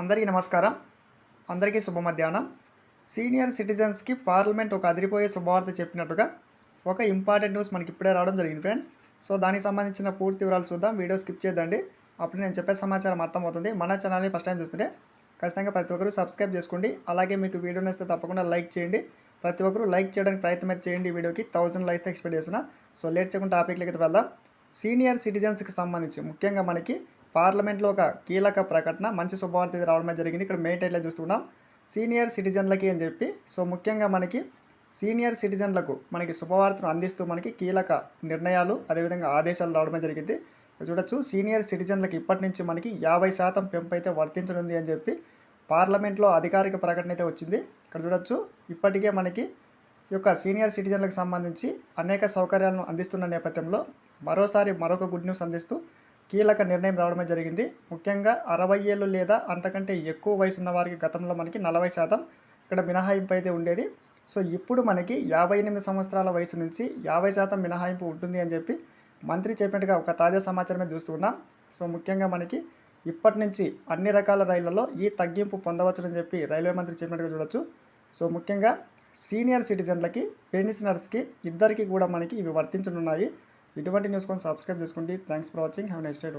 అందరికీ నమస్కారం. అందరికీ శుభ మధ్యాహ్నం. సీనియర్ సిటిజన్స్కి పార్లమెంట్ ఒక అదిరిపోయే శుభవార్త చెప్పినట్టుగా ఒక ఇంపార్టెంట్ న్యూస్ మనకి ఇప్పుడే రావడం జరిగింది ఫ్రెండ్స్. సో దానికి సంబంధించిన పూర్తి వివరాలు చూద్దాం. వీడియో స్కిప్ చేద్దండి అప్పుడు నేను చెప్పే సమాచారం అర్థమవుతుంది. మన ఛానల్ని ఫస్ట్ టైం చూస్తుంటే ఖచ్చితంగా ప్రతి ఒక్కరూ సబ్స్క్రైబ్ చేసుకోండి. అలాగే మీకు వీడియో నచ్చితే తప్పకుండా లైక్ చేయండి. ప్రతి ఒక్కరూ లైక్ చేయడానికి ప్రయత్నం అయితే చేయండి వీడియోకి. థౌసండ్ లైక్స్ ఎక్స్పెక్ట్ చేస్తున్నా. సో లేట్ చేయకుండా టాపిక్లకి వెళ్దాం. సీనియర్ సిటిజన్స్కి సంబంధించి ముఖ్యంగా మనకి పార్లమెంట్లో ఒక కీలక ప్రకటన మంచి శుభవార్త రావడమే జరిగింది. ఇక్కడ మెయిన్ టైట్లో చూస్తున్నాం. సీనియర్ సిటిజన్లకి అని చెప్పి. సో ముఖ్యంగా మనకి సీనియర్ సిటిజన్లకు మనకి శుభవార్తను అందిస్తూ మనకి కీలక నిర్ణయాలు అదేవిధంగా ఆదేశాలు రావడమే జరిగింది. చూడొచ్చు సీనియర్ సిటిజన్లకు ఇప్పటి నుంచి మనకి యాభై శాతం పెంపు అయితే వర్తించనుంది అని చెప్పి పార్లమెంట్లో అధికారిక ప్రకటన అయితే వచ్చింది. ఇక్కడ చూడొచ్చు ఇప్పటికే మనకి ఈ యొక్క సీనియర్ సిటిజన్లకు సంబంధించి అనేక సౌకర్యాలను అందిస్తున్న నేపథ్యంలో మరోసారి మరొక గుడ్ న్యూస్ అందిస్తూ కీలక నిర్ణయం రావడమే జరిగింది. ముఖ్యంగా అరవై ఏళ్ళు లేదా అంతకంటే ఎక్కువ వయసు ఉన్న వారికి గతంలో మనకి నలభై శాతం ఇక్కడ మినహాయింపు అయితే ఉండేది. సో ఇప్పుడు మనకి యాభై ఎనిమిది సంవత్సరాల వయసు నుంచి యాభై శాతం మినహాయింపు ఉంటుంది అని చెప్పి మంత్రి చెప్పినట్టుగా ఒక తాజా సమాచారమే చూస్తున్నాం సో ముఖ్యంగా మనకి ఇప్పటి నుంచి అన్ని రకాల రైళ్ళలో ఈ తగ్గింపు పొందవచ్చునని చెప్పి రైల్వే మంత్రి చెప్పినట్టుగా చూడొచ్చు. సో ముఖ్యంగా సీనియర్ సిటిజన్లకి పెన్షనర్స్కి ఇద్దరికి కూడా మనకి ఇవి వర్తించనున్నాయి. ఇటువంటి న్యూస్ కోసం సబ్స్క్రైబ్ చేసుకోండి. Thanks for watching have next day